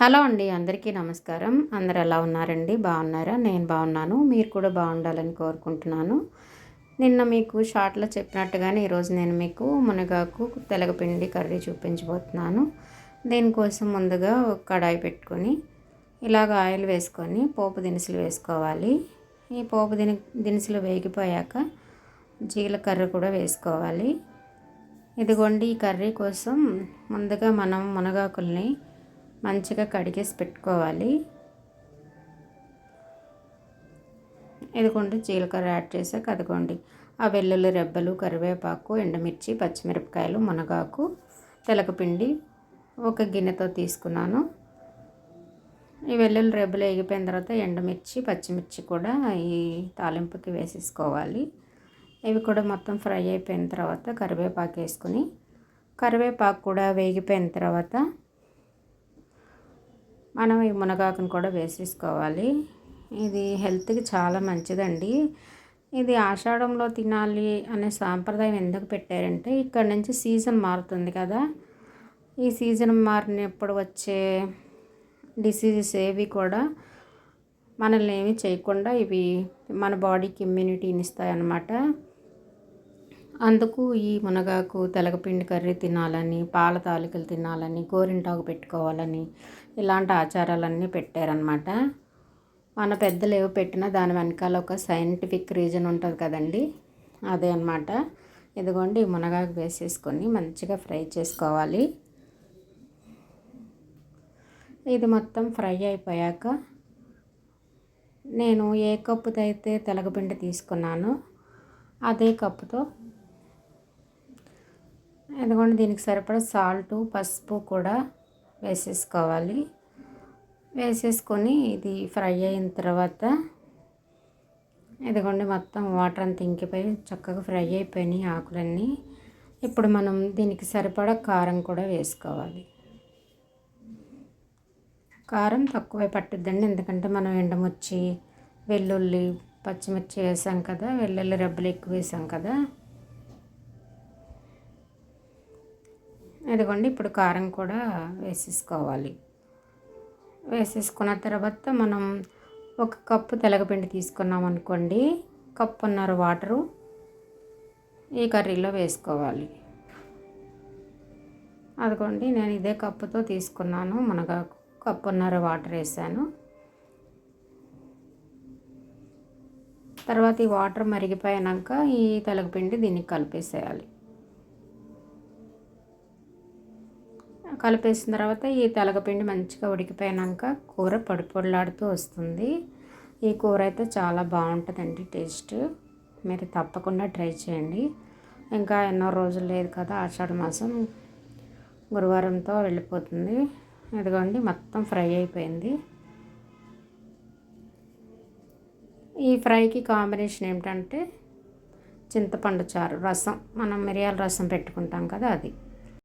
Hello అండి అందరికీ నమస్కారం. అందరు ఎలా ఉన్నారండి? బాగున్నారా? నేను బాగున్నాను. మీరు కూడా బాగుండాలని కోరుకుంటున్నాను. నిన్న మీకు షార్ట్లో చెప్పినట్టుగానే ఈరోజు నేను మీకు మునగాకు తెలగపిండి కర్రీ చూపించబోతున్నాను. దీనికోసం ముందుగా ఒక కడాయి పెట్టుకొని ఇలాగ ఆయిల్ వేసుకొని పోపు దినుసులు వేసుకోవాలి. ఈ పోపు దిని దినుసులు వేగిపోయాక జీలకర్ర కూడా వేసుకోవాలి. ఇదిగోండి ఈ కర్రీ కోసం ముందుగా మనం మునగాకుల్ని మంచిగా కడిగేసి పెట్టుకోవాలి. ఇదిగోండి జీలకర్ర యాడ్ చేసాక అదిగోండి. ఆ వెల్లుల్లి రెబ్బలు కరివేపాకు ఎండుమిర్చి పచ్చిమిరపకాయలు మునగాకు తెలకపిండి ఒక గిన్నెతో తీసుకున్నాను. ఈ వెల్లుల్లి రెబ్బలు వేగిపోయిన తర్వాత ఎండుమిర్చి పచ్చిమిర్చి కూడా ఈ తాలింపుకి వేసేసుకోవాలి. ఇవి కూడా మొత్తం ఫ్రై అయిపోయిన తర్వాత కరివేపాకు వేసుకుని కరివేపాకు కూడా వేగిపోయిన తర్వాత మనం ఈ మునగాకును కూడా వేసేసుకోవాలి. ఇది హెల్త్కి చాలా మంచిదండి. ఇది ఆషాఢంలో తినాలి అనే సాంప్రదాయం ఎందుకు పెట్టారంటే ఇక్కడ నుంచి సీజన్ మారుతుంది కదా. ఈ సీజన్ మారినప్పుడు వచ్చే డిసీజెస్ ఏవి కూడా మనల్ని ఏమి చేయకుండా ఇవి మన బాడీకి ఇమ్యూనిటీని ఇస్తాయి అన్నమాట అందుకు ఈ మునగాకు తెలగపిండి కర్రీ తినాలని పాల తాలికలు తినాలని గోరింటాకు పెట్టుకోవాలని ఇలాంటి ఆచారాలన్నీ పెట్టారనమాట మన పెద్దలు ఏవో పెట్టినా దాని వెనకాల ఒక సైంటిఫిక్ రీజన్ ఉంటుంది కదండి. అదే అనమాట ఇదిగోండి మునగాకు వేసేసుకొని మంచిగా ఫ్రై చేసుకోవాలి. ఇది మొత్తం ఫ్రై అయిపోయాక నేను ఏ కప్పుతో అయితే తెలగపిండి తీసుకున్నానో అదే కప్పుతో ఎందుకంటే దీనికి సరిపడా సాల్టు పసుపు కూడా వేసేసుకోవాలి. వేసేసుకొని ఇది ఫ్రై అయిన తర్వాత ఇదిగోండి మొత్తం వాటర్ అంతా ఇంకిపోయి చక్కగా ఫ్రై అయిపోయినాయి ఆకులన్నీ. ఇప్పుడు మనం దీనికి సరిపడా కారం కూడా వేసుకోవాలి. కారం తక్కువే పట్టుద్దండి ఎందుకంటే మనం ఎండముచ్చి వెల్లుల్లి పచ్చిమిర్చి వేసాం కదా వెల్లుల్లి రెబ్బలు ఎక్కువ వేసాం కదా. ఇదిగోండి ఇప్పుడు కారం కూడా వేసేసుకోవాలి. వేసేసుకున్న తర్వాత మనం ఒక కప్పు తెలగపిండి తీసుకున్నాం అనుకోండి కప్పున్నర వాటరు ఈ కర్రీలో వేసుకోవాలి. అదిగోండి నేను ఇదే కప్పుతో తీసుకున్నాను మునగాకు కప్పున్నర వాటర్ వేసాను. తర్వాత ఈ వాటర్ మరిగిపోయాక ఈ తెలగపిండి దీనికి కలిపేసేయాలి. కలిపేసిన తర్వాత ఈ తెలగపిండి మంచిగా ఉడికిపోయాక కూర పొడి పొడిలాడుతూ వస్తుంది. ఈ కూర అయితే చాలా బాగుంటుందండి టేస్ట్. మీరు తప్పకుండా ట్రై చేయండి. ఇంకా ఎన్నో రోజులు లేదు కదా ఆషాఢ మాసం. గురువారంతో వెళ్ళిపోతుంది. ఇదిగోండి మొత్తం ఫ్రై అయిపోయింది. ఈ ఫ్రైకి కాంబినేషన్ ఏమిటంటే చింతపండు చారు రసం. మనం మిరియాల రసం పెట్టుకుంటాం కదా అది.